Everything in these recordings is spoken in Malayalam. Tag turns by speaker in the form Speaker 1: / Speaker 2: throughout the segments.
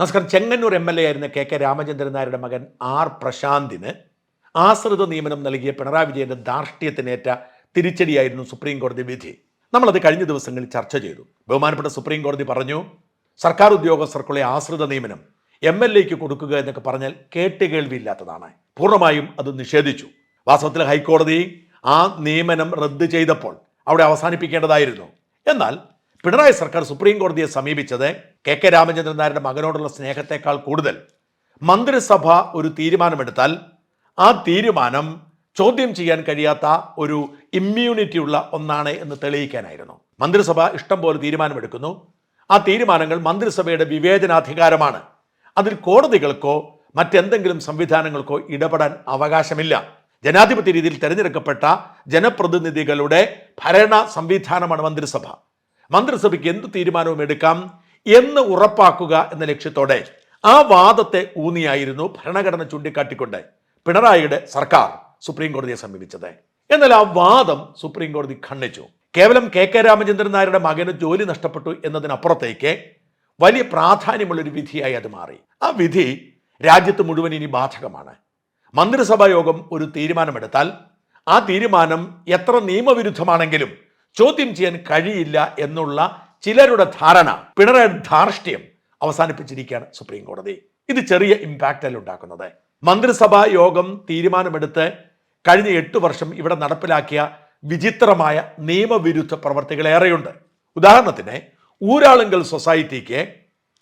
Speaker 1: നമസ്കാരം. ചെങ്ങന്നൂർ എം എൽ എ ആയിരുന്ന കെ കെ രാമചന്ദ്രൻ നായരുടെ മകൻ ആർ പ്രശാന്തിന് ആശ്രിത നിയമനം നൽകിയ പിണറായി വിജയന്റെ ധാർഷ്ട്യത്തിനേറ്റ തിരിച്ചടിയായിരുന്നു സുപ്രീം കോടതി വിധി. നമ്മളത് കഴിഞ്ഞ ദിവസങ്ങളിൽ ചർച്ച ചെയ്തു. ബഹുമാനപ്പെട്ട സുപ്രീം കോടതി പറഞ്ഞു സർക്കാർ ഉദ്യോഗസ്ഥർക്കുള്ള ആശ്രിത നിയമനം എം എൽ എക്ക് കൊടുക്കുക എന്നൊക്കെ പറഞ്ഞാൽ കേട്ടുകേൾവിയില്ലാത്തതാണ്. പൂർണമായും അത് നിഷേധിച്ചു. വാസ്തവത്തിൽ ഹൈക്കോടതി ആ നിയമനം റദ്ദ് ചെയ്തപ്പോൾ അവിടെ അവസാനിപ്പിക്കേണ്ടതായിരുന്നു. എന്നാൽ പിണറായി സർക്കാർ സുപ്രീം കോടതിയെ സമീപിച്ചത് കെ കെ രാമചന്ദ്രൻ നായരുടെ മകനോടുള്ള സ്നേഹത്തെക്കാൾ കൂടുതൽ മന്ത്രിസഭ ഒരു തീരുമാനമെടുത്താൽ ആ തീരുമാനം ചോദ്യം ചെയ്യാൻ കഴിയാത്ത ഒരു ഇമ്മ്യൂണിറ്റി ഉള്ള ഒന്നാണ് എന്ന് തെളിയിക്കാനായിരുന്നു. മന്ത്രിസഭ ഇഷ്ടം പോലെ തീരുമാനമെടുക്കുന്നു. ആ തീരുമാനങ്ങൾ മന്ത്രിസഭയുടെ വിവേചനാധികാരമാണ്. അതിൽ കോടതികൾക്കോ മറ്റെന്തെങ്കിലും സംവിധാനങ്ങൾക്കോ ഇടപെടാൻ അവകാശമില്ല. ജനാധിപത്യ രീതിയിൽ തിരഞ്ഞെടുക്കപ്പെട്ട ജനപ്രതിനിധികളുടെ ഭരണ സംവിധാനമാണ് മന്ത്രിസഭ. മന്ത്രിസഭയ്ക്ക് എന്ത് തീരുമാനവും എടുക്കാം? എന്ന് ഉറപ്പാക്കുക എന്ന ലക്ഷ്യത്തോടെ ആ വാദത്തെ ഊന്നിയായിരുന്നു ഭരണഘടന ചൂണ്ടിക്കാട്ടിക്കൊണ്ട് പിണറായിയുടെ സർക്കാർ സുപ്രീം കോടതിയെ സമീപിച്ചത്. എന്നാൽ ആ വാദം സുപ്രീം കോടതി ഖണ്ഡിച്ചു. കേവലം കെ കെ രാമചന്ദ്രൻ നായരുടെ മകന് ജോലി നഷ്ടപ്പെട്ടു എന്നതിനപ്പുറത്തേക്ക് വലിയ പ്രാധാന്യമുള്ളൊരു വിധിയായി അത് മാറി. ആ വിധി രാജ്യത്ത് മുഴുവൻ ഇനി ബാധകമാണ്. മന്ത്രിസഭാ യോഗം ഒരു തീരുമാനമെടുത്താൽ ആ തീരുമാനം എത്ര നിയമവിരുദ്ധമാണെങ്കിലും ചോദ്യം ചെയ്യാൻ കഴിയില്ല എന്നുള്ള ചിലരുടെ ധാരണ പിണറായി ധാർഷ്ട്യം അവസാനിപ്പിച്ചിരിക്കുകയാണ് സുപ്രീം കോടതി. ഇത് ചെറിയ ഇമ്പാക്റ്റ് അല്ല ഉണ്ടാക്കുന്നത്. മന്ത്രിസഭാ യോഗം തീരുമാനമെടുത്ത് കഴിഞ്ഞ എട്ട് വർഷം ഇവിടെ നടപ്പിലാക്കിയ വിചിത്രമായ നിയമവിരുദ്ധ പ്രവർത്തികൾ ഏറെയുണ്ട്. ഉദാഹരണത്തിന് ഊരാളുങ്കൽ സൊസൈറ്റിക്ക്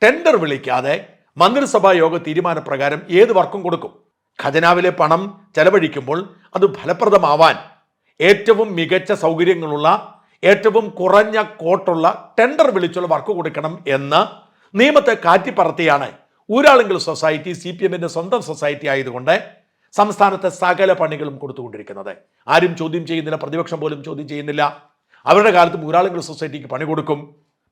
Speaker 1: ടെൻഡർ വിളിക്കാതെ മന്ത്രിസഭാ യോഗ തീരുമാനപ്രകാരം ഏത് വർക്കും കൊടുക്കും? ഖജനാവിലെ പണം ചെലവഴിക്കുമ്പോൾ അത് ഫലപ്രദമാവാൻ ഏറ്റവും മികച്ച സൗകര്യങ്ങളുള്ള ഏറ്റവും കുറഞ്ഞ കോട്ടുള്ള ടെൻഡർ വിളിച്ചുള്ള വർക്ക് കൊടുക്കണം എന്ന് നിയമത്തെ കാറ്റിപ്പറത്തിയാണ് ഊരാളുങ്കൽ സൊസൈറ്റി സി പി എമ്മിന്റെ സ്വന്തം സൊസൈറ്റി ആയതുകൊണ്ട് സംസ്ഥാനത്തെ സകല പണികളും കൊടുത്തുകൊണ്ടിരിക്കുന്നത്. ആരും ചോദ്യം ചെയ്യുന്നില്ല പ്രതിപക്ഷം പോലും ചോദ്യം ചെയ്യുന്നില്ല. അവരുടെ കാലത്തും ഊരാളുങ്കൽ സൊസൈറ്റിക്ക് പണി കൊടുക്കും.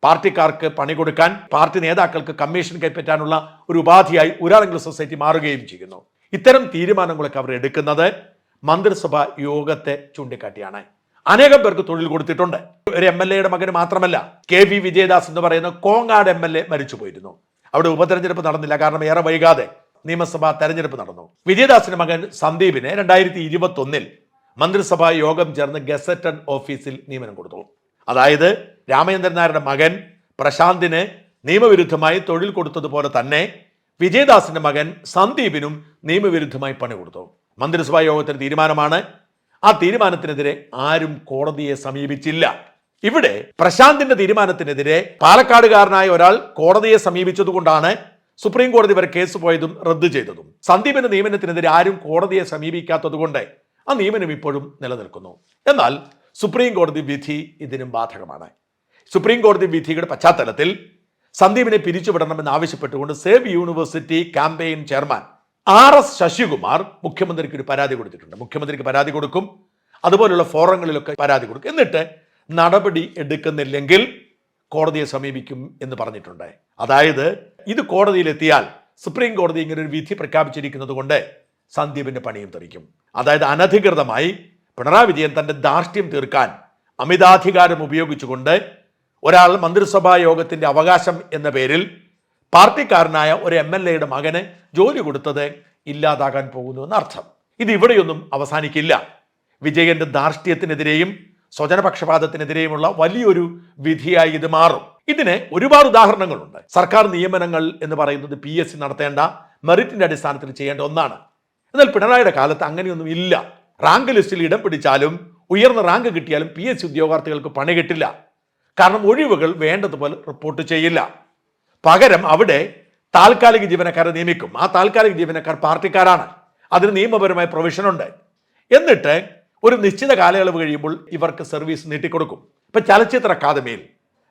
Speaker 1: പാർട്ടിക്കാർക്ക് പണി കൊടുക്കാൻ പാർട്ടി നേതാക്കൾക്ക് കമ്മീഷൻ കൈപ്പറ്റാനുള്ള ഒരു ഉപാധിയായി ഊരാളുങ്കൽ സൊസൈറ്റി മാറുകയും ചെയ്യുന്നു. ഇത്തരം തീരുമാനങ്ങളൊക്കെ അവർ എടുക്കുന്നത് മന്ത്രിസഭാ യോഗത്തെ ചൂണ്ടിക്കാട്ടിയാണ്. അനേകം പേർക്ക് തൊഴിൽ കൊടുത്തിട്ടുണ്ട്. ഒരു എം എൽ എയുടെ മകന് മാത്രമല്ല കെ വി വിജയദാസ് എന്ന് പറയുന്ന കോങ്ങാട് എം എൽ എ മരിച്ചു പോയിരുന്നു. അവിടെ ഉപതെരഞ്ഞെടുപ്പ് നടന്നില്ല കാരണം ഏറെ വൈകാതെ നിയമസഭാ തെരഞ്ഞെടുപ്പ് നടന്നു. വിജയദാസിന്റെ മകൻ സന്ദീപിനെ രണ്ടായിരത്തി ഇരുപത്തി ഒന്നിൽ മന്ത്രിസഭാ യോഗം ചേർന്ന് ഗസറ്റഡ് ഓഫീസിൽ നിയമനം കൊടുത്തു. അതായത് രാമചന്ദ്രൻ നായരുടെ മകൻ പ്രശാന്തിന് നിയമവിരുദ്ധമായി തൊഴിൽ കൊടുത്തതുപോലെ തന്നെ വിജയദാസിന്റെ മകൻ സന്ദീപിനും നിയമവിരുദ്ധമായി പണി കൊടുത്തു. മന്ത്രിസഭാ യോഗത്തിന്റെ തീരുമാനമാണ് ആ തീരുമാനത്തിനെതിരെ ആരും കോടതിയെ സമീപിച്ചില്ല. ഇവിടെ പ്രശാന്തിന്റെ തീരുമാനത്തിനെതിരെ പാലക്കാടുകാരനായ ഒരാൾ കോടതിയെ സമീപിച്ചതുകൊണ്ടാണ് സുപ്രീം കോടതി വരെ കേസ് പോയതും റദ്ദു ചെയ്തതും. സന്ദീപിന്റെ നിയമനത്തിനെതിരെ ആരും കോടതിയെ സമീപിക്കാത്തതുകൊണ്ട് ആ നിയമനം ഇപ്പോഴും നിലനിൽക്കുന്നു. എന്നാൽ സുപ്രീം കോടതി വിധി ഇതിനും ബാധകമാണ്. സുപ്രീം കോടതി വിധിയുടെ പശ്ചാത്തലത്തിൽ സന്ദീപിനെ പിരിച്ചുവിടണമെന്ന് ആവശ്യപ്പെട്ടുകൊണ്ട് save university campaign chairman R S Sasikumar മുഖ്യമന്ത്രിക്ക് ഒരു പരാതി കൊടുത്തിട്ടുണ്ട്. മുഖ്യമന്ത്രിക്ക് പരാതി കൊടുക്കും. അതുപോലുള്ള ഫോറങ്ങളിലൊക്കെ പരാതി കൊടുക്കും. എന്നിട്ട് നടപടി എടുക്കുന്നില്ലെങ്കിൽ കോടതിയെ സമീപിക്കും എന്ന് പറഞ്ഞിട്ടുണ്ട്. അതായത് ഇത് കോടതിയിലെത്തിയാൽ സുപ്രീം കോടതി ഇങ്ങനെ ഒരു വിധി പ്രഖ്യാപിച്ചിരിക്കുന്നത് കൊണ്ട് സന്ദീപിന്റെ പണിയും തെറിക്കും. അതായത് അനധികൃതമായി പിണറായി വിജയൻ തന്റെ ധാർഷ്ട്യം തീർക്കാൻ അമിതാധികാരം ഉപയോഗിച്ചുകൊണ്ട് ഒരാൾ മന്ത്രിസഭാ യോഗത്തിന്റെ അവകാശം എന്ന പേരിൽ പാർട്ടിക്കാരനായ ഒരു എം എൽ എയുടെ മകന് ജോലി കൊടുത്തത് ഇല്ലാതാകാൻ പോകുന്നു എന്നർത്ഥം. ഇത് ഇവിടെയൊന്നും അവസാനിക്കില്ല. വിജയന്റെ ധാർഷ്ട്യത്തിനെതിരെയും സ്വജനപക്ഷപാതത്തിനെതിരെയുമുള്ള വലിയൊരു വിധിയായി ഇത് മാറും. ഇതിന് ഒരുപാട് ഉദാഹരണങ്ങളുണ്ട്. സർക്കാർ നിയമനങ്ങൾ എന്ന് പറയുന്നത് പി എസ് സി നടത്തേണ്ട മെറിറ്റിന്റെ അടിസ്ഥാനത്തിൽ ചെയ്യേണ്ട ഒന്നാണ്. എന്നാൽ പിണറായിയുടെ കാലത്ത് അങ്ങനെയൊന്നും ഇല്ല. റാങ്ക് ലിസ്റ്റിൽ ഇടം പിടിച്ചാലും ഉയർന്ന റാങ്ക് കിട്ടിയാലും പി എസ് സി ഉദ്യോഗാർത്ഥികൾക്ക് പണി കിട്ടില്ല. കാരണം ഒഴിവുകൾ വേണ്ടതുപോലെ റിപ്പോർട്ട് ചെയ്യില്ല. പകരം അവിടെ താൽക്കാലിക ജീവനക്കാരെ നിയമിക്കും. ആ താൽക്കാലിക ജീവനക്കാർ പാർട്ടിക്കാരാണ്. അതിന് നിയമപരമായ പ്രൊവിഷനുണ്ട് എന്നിട്ട് ഒരു നിശ്ചിത കാലയളവ് കഴിയുമ്പോൾ ഇവർക്ക് സർവീസ് നീട്ടിക്കൊടുക്കും. ഇപ്പൊ ചലച്ചിത്ര അക്കാദമിയിൽ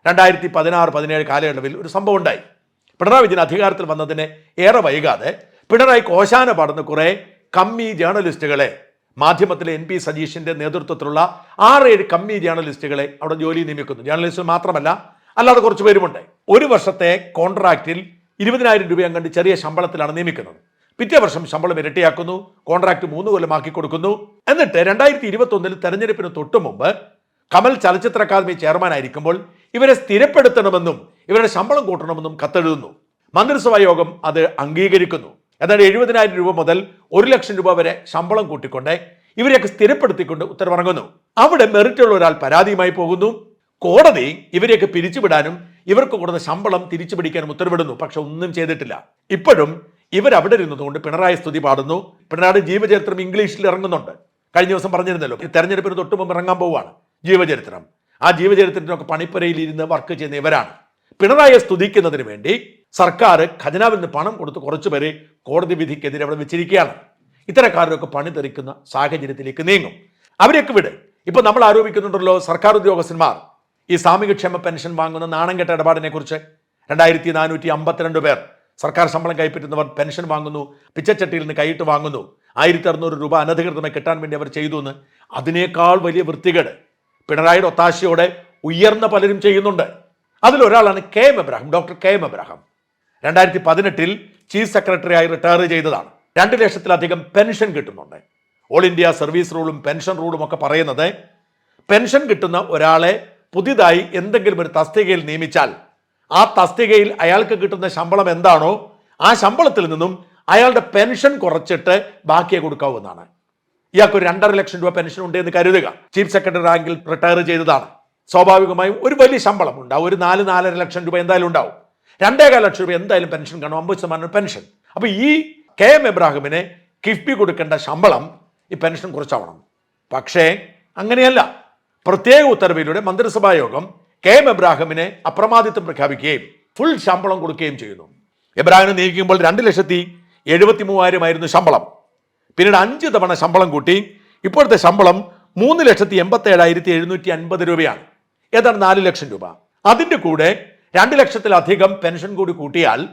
Speaker 1: രണ്ടായിരത്തി പതിനാറ് പതിനേഴ് കാലയളവിൽ ഒരു സംഭവം ഉണ്ടായി. പിണറായി വിജയൻ അധികാരത്തിൽ വന്നതിന് ഏറെ വൈകാതെ പിണറായി കോശാന പാടുന്ന കുറെ കമ്മി ജേർണലിസ്റ്റുകളെ മാധ്യമത്തിലെ എൻ പി സജീഷിന്റെ നേതൃത്വത്തിലുള്ള ആറേഴ് കമ്മി ജേർണലിസ്റ്റുകളെ അവിടെ ജോലി നിയമിക്കുന്നു. ജേർണലിസ്റ്റ് മാത്രമല്ല അല്ലാതെ കുറച്ച് പേരുമുണ്ട്. ഒരു വർഷത്തെ കോൺട്രാക്റ്റിൽ ഇരുപതിനായിരം രൂപ അങ്ങണ്ട് ചെറിയ ശമ്പളത്തിലാണ് നിയമിക്കുന്നത്. പിറ്റേ വർഷം ശമ്പളം ഇരട്ടിയാക്കുന്നു കോൺട്രാക്ട് മൂന്ന് കൊല്ലമാക്കി കൊടുക്കുന്നു. എന്നിട്ട് രണ്ടായിരത്തി ഇരുപത്തി ഒന്നിൽ തെരഞ്ഞെടുപ്പിന് തൊട്ടു മുമ്പ് കമൽ ചലച്ചിത്ര അക്കാദമി ചെയർമാൻ ആയിരിക്കുമ്പോൾ ഇവരെ സ്ഥിരപ്പെടുത്തണമെന്നും ഇവരുടെ ശമ്പളം കൂട്ടണമെന്നും കത്തെഴുതുന്നു. മന്ത്രിസഭാ യോഗം അത് അംഗീകരിക്കുന്നു. എന്നാൽ എഴുപതിനായിരം രൂപ മുതൽ ഒരു ലക്ഷം രൂപ വരെ ശമ്പളം കൂട്ടിക്കൊണ്ട് ഇവരെയൊക്കെ സ്ഥിരപ്പെടുത്തിക്കൊണ്ട് ഉത്തരവിറങ്ങുന്നു. അവിടെ മെറിറ്റുള്ള ഒരാൾ പരാതിയുമായി പോകുന്നു. കോടതി ഇവരെയൊക്കെ പിരിച്ചുവിടാനും ഇവർക്ക് കൊടുത്ത ശമ്പളം തിരിച്ചു പിടിക്കാനും ഉത്തരവിടുന്നു. പക്ഷെ ഒന്നും ചെയ്തിട്ടില്ല. ഇപ്പോഴും ഇവരവിടെ ഇരുന്നതുകൊണ്ട് പിണറായി സ്തുതി പാടുന്നു. പിണറായി ജീവചരിത്രം ഇംഗ്ലീഷിൽ ഇറങ്ങുന്നുണ്ട്. കഴിഞ്ഞ ദിവസം പറഞ്ഞിരുന്നല്ലോ തെരഞ്ഞെടുപ്പിന് തൊട്ട് മുമ്പ് ഇറങ്ങാൻ പോവുകയാണ് ജീവചരിത്രം. ആ ജീവചരിത്രത്തിനൊക്കെ പണിപ്പുരയിൽ ഇരുന്ന് വർക്ക് ചെയ്യുന്ന ഇവരാണ്. പിണറായിയെ സ്തുതിക്കുന്നതിന് വേണ്ടി സർക്കാർ ഖജനാവിൽ നിന്ന് പണം കൊടുത്ത് കുറച്ചു പേരെ കോടതി വിധിക്കെതിരെ അവിടെ വെച്ചിരിക്കുകയാണ്. ഇത്തരക്കാരൊക്കെ പണി തെറിക്കുന്ന സാഹചര്യത്തിലേക്ക് നീങ്ങും. അവരെയൊക്കെ വിട്. ഇപ്പൊ നമ്മൾ ആരോപിക്കുന്നുണ്ടല്ലോ സർക്കാർ ഉദ്യോഗസ്ഥന്മാർ ഈ സാമൂഹ്യക്ഷേമ പെൻഷൻ വാങ്ങുന്ന നാണം കെട്ട ഇടപാടിനെ കുറിച്ച് രണ്ടായിരത്തി നാനൂറ്റി അമ്പത്തിരണ്ട് പേർ സർക്കാർ ശമ്പളം കൈപ്പറ്റുന്നവർ പെൻഷൻ വാങ്ങുന്നു പിച്ചച്ചട്ടിയിൽ നിന്ന് കൈയിട്ട് വാങ്ങുന്നു. ആയിരത്തി അറുന്നൂറ് രൂപ അനധികൃതമായി കിട്ടാൻ വേണ്ടി അവർ ചെയ്തു എന്ന് അതിനേക്കാൾ വലിയ വൃത്തികേട്. പിണറായിയുടെ ഒത്താശയോടെ ഉയർന്ന പലരും ചെയ്യുന്നുണ്ട്. അതിലൊരാളാണ് K M Abraham doctor K M Abraham. രണ്ടായിരത്തി പതിനെട്ടിൽ ചീഫ് സെക്രട്ടറി ആയി റിട്ടയർ ചെയ്തതാണ്. രണ്ട് ലക്ഷത്തിലധികം പെൻഷൻ കിട്ടുന്നുണ്ട്. ഓൾ ഇന്ത്യ സർവീസ് റൂളും പെൻഷൻ റൂളും ഒക്കെ പറയുന്നത് പെൻഷൻ കിട്ടുന്ന ഒരാളെ പുതിയതായി എന്തെങ്കിലും ഒരു തസ്തികയിൽ നിയമിച്ചാൽ ആ തസ്തികയിൽ അയാൾക്ക് കിട്ടുന്ന ശമ്പളം എന്താണോ ആ ശമ്പളത്തിൽ നിന്നും അയാളുടെ പെൻഷൻ കുറച്ചിട്ട് ബാക്കിയെ കൊടുക്കാവുന്നതാണ്. ഇയാൾക്ക് ഒരു രണ്ടര ലക്ഷം രൂപ പെൻഷൻ ഉണ്ട് എന്ന് കരുതുക. ചീഫ് സെക്രട്ടറി റാങ്കിൽ റിട്ടയർ ചെയ്തതാണ്. സ്വാഭാവികമായും ഒരു വലിയ ശമ്പളം ഉണ്ടാവും. ഒരു നാല് നാലര ലക്ഷം രൂപ എന്തായാലും ഉണ്ടാവും. രണ്ടേകാൽ ലക്ഷം രൂപ എന്തായാലും പെൻഷൻ കാണും. അമ്പത് ശതമാനം പെൻഷൻ. അപ്പൊ ഈ കെ എം എബ്രാഹിമിനെ കിഫ്ബി കൊടുക്കേണ്ട ശമ്പളം ഈ പെൻഷൻ കുറച്ചാവണം. പക്ഷേ അങ്ങനെയല്ല. പ്രത്യേക ഉത്തരവിലൂടെ മന്ത്രിസഭാ യോഗം കെ എം എബ്രാഹിമിനെ അപ്രമാദിത്വം പ്രഖ്യാപിക്കുകയും ഫുൾ ശമ്പളം കൊടുക്കുകയും ചെയ്യുന്നു. എബ്രാഹിമിനെ നിയമിക്കുമ്പോൾ രണ്ട് ലക്ഷത്തി എഴുപത്തി മൂവായിരമായിരുന്നു ശമ്പളം. പിന്നീട് അഞ്ച് തവണ ശമ്പളം കൂട്ടി ഇപ്പോഴത്തെ ശമ്പളം മൂന്ന് ലക്ഷത്തി എൺപത്തി ഏഴായിരത്തി എഴുന്നൂറ്റി അൻപത് രൂപയാണ്. ഏതാണ് നാല് ലക്ഷം രൂപ. അതിന്റെ കൂടെ രണ്ട് ലക്ഷത്തിലധികം പെൻഷൻ കൂടി കൂട്ടിയാൽ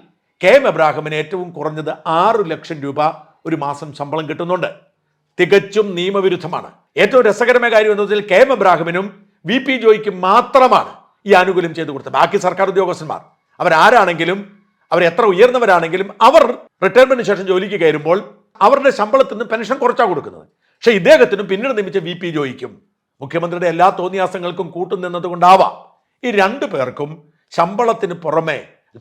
Speaker 1: കെ എം എബ്രാഹിമിന് ഏറ്റവും കുറഞ്ഞത് ആറ് ലക്ഷം രൂപ ഒരു മാസം ശമ്പളം കിട്ടുന്നുണ്ട്. തികച്ചും നിയമവിരുദ്ധമാണ്. ഏറ്റവും രസകരമായ കാര്യം എന്ന് വെച്ചാൽ കെ എം എബ്രാഹിമിനും വി പി ജോയിക്കും മാത്രമാണ് ഈ ആനുകൂല്യം ചെയ്തു കൊടുത്തത്. ബാക്കി സർക്കാർ ഉദ്യോഗസ്ഥന്മാർ. അവരാരാണെങ്കിലും അവർ എത്ര ഉയർന്നവരാണെങ്കിലും അവർ റിട്ടയർമെന്റിന് ശേഷം ജോലിക്ക് കയറുമ്പോൾ അവരുടെ ശമ്പളത്തിൽ നിന്ന് പെൻഷൻ കുറച്ചാ കൊടുക്കുന്നത്. പക്ഷേ ഇദ്ദേഹത്തിനും പിന്നീട് നിയമിച്ച വി പി ജോയിക്കും മുഖ്യമന്ത്രിയുടെ എല്ലാ തോന്നിയാസങ്ങൾക്കും കൂട്ടുനിന്നതുകൊണ്ടാവാം ഈ രണ്ടു പേർക്കും ശമ്പളത്തിന് പുറമെ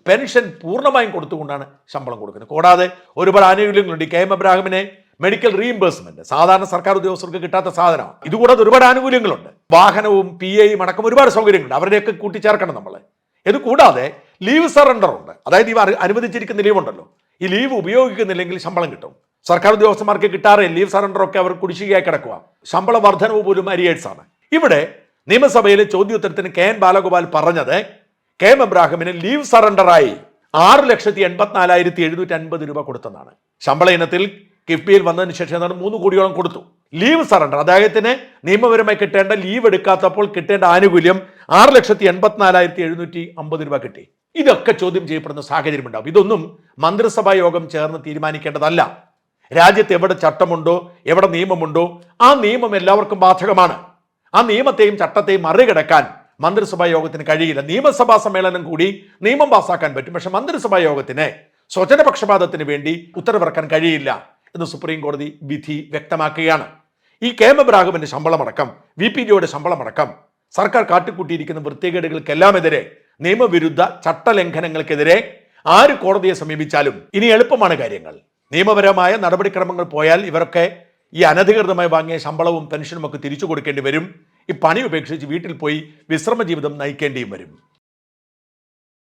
Speaker 1: പെൻഷൻ പൂർണമായും കൊടുത്തുകൊണ്ടാണ് ശമ്പളം കൊടുക്കുന്നത്. കൂടാതെ ഒരുപാട് ആനുകൂല്യങ്ങളുണ്ട്. കെ എം എബ്രാഹിമിനെ മെഡിക്കൽ റീഇംബേഴ്സ്മെന്റ് സാധാരണ സർക്കാർ ഉദ്യോഗസ്ഥർക്ക് കിട്ടാത്ത സാധനമാണ്. ഇതുകൂടാതെ ഒരുപാട് ആനുകൂല്യങ്ങളുണ്ട്. വാഹനവും പി എയും അടക്കം ഒരുപാട് സൗകര്യങ്ങളുണ്ട്. അവരുടെയൊക്കെ കൂട്ടിച്ചേർക്കണം നമ്മൾ ഇത് കൂടാതെ ലീവ് സറണ്ടർ ഉണ്ട്. അതായത് ഇവ അനുവദിച്ചിരിക്കുന്ന ലീവ് ഉണ്ടല്ലോ. ഈ ലീവ് ഉപയോഗിക്കുന്നില്ലെങ്കിൽ ശമ്പളം കിട്ടും. സർക്കാർ ഉദ്യോഗസ്ഥന്മാർക്ക് കിട്ടാറേ ലീവ് സറണ്ടർ ഒക്കെ അവർ കുടിശ്ശികയായി കിടക്കുക ശമ്പള വർധനവ് പോലും അരിയേഴ്സ് ആണ്. ഇവിടെ നിയമസഭയിലെ ചോദ്യോത്തരത്തിന് കെ എൻ ബാലഗോപാൽ പറഞ്ഞത് കെ എം എബ്രാഹിമിന് ലീവ് സറണ്ടറായി ആറ് ലക്ഷത്തി എൺപത്തിനാലായിരത്തി എഴുന്നൂറ്റി അൻപത് രൂപ കൊടുത്തെന്നാണ്. ശമ്പള ഇനത്തിൽ കിഫ്ബിയിൽ വന്നതിന് ശേഷം ഏതാണ്ട് മൂന്ന് കോടിയോളം കൊടുത്തു. ലീവ് സറണ്ടർ അദ്ദേഹത്തിന് നിയമപരമായി കിട്ടേണ്ട ലീവ് എടുക്കാത്തപ്പോൾ കിട്ടേണ്ട ആനുകൂല്യം ആറ് ലക്ഷത്തി എൺപത്തിനാലായിരത്തി എഴുന്നൂറ്റി അമ്പത് രൂപ കിട്ടി. ഇതൊക്കെ ചോദ്യം ചെയ്യപ്പെടുന്ന സാഹചര്യം ഉണ്ടാവും. ഇതൊന്നും മന്ത്രിസഭാ യോഗം ചേർന്ന് തീരുമാനിക്കേണ്ടതല്ല. രാജ്യത്ത് എവിടെ ചട്ടമുണ്ടോ എവിടെ നിയമമുണ്ടോ ആ നിയമം എല്ലാവർക്കും ബാധകമാണ്. ആ നിയമത്തെയും ചട്ടത്തെയും മറികടക്കാൻ മന്ത്രിസഭാ യോഗത്തിന് കഴിയില്ല. നിയമസഭാ സമ്മേളനം കൂടി നിയമം പാസാക്കാൻ പറ്റും. പക്ഷെ മന്ത്രിസഭാ യോഗത്തിന് സ്വജനപക്ഷപാതത്തിന് വേണ്ടി ഉത്തരവിറക്കാൻ കഴിയില്ല. എന്ന് സുപ്രീം കോടതി വിധി വ്യക്തമാക്കുകയാണ്. ഈ കെ എം എബ്രാഹിമിന്റെ ശമ്പളമടക്കം വി പി ജിയുടെ ശമ്പളമടക്കം സർക്കാർ കാട്ടിക്കൂട്ടിയിരിക്കുന്ന വൃത്തികേടുകൾക്കെല്ലാമെതിരെ നിയമവിരുദ്ധ ചട്ടലംഘനങ്ങൾക്കെതിരെ ആര് കോടതിയെ സമീപിച്ചാലും ഇനി എളുപ്പമാണ് കാര്യങ്ങൾ. നിയമപരമായ നടപടിക്രമങ്ങൾ പോയാൽ ഇവരൊക്കെ ഈ അനധികൃതമായി വാങ്ങിയ ശമ്പളവും പെൻഷനും ഒക്കെ തിരിച്ചു കൊടുക്കേണ്ടി വരും. ഈ പണി ഉപേക്ഷിച്ച് വീട്ടിൽ പോയി വിശ്രമ ജീവിതം നയിക്കേണ്ടിയും വരും.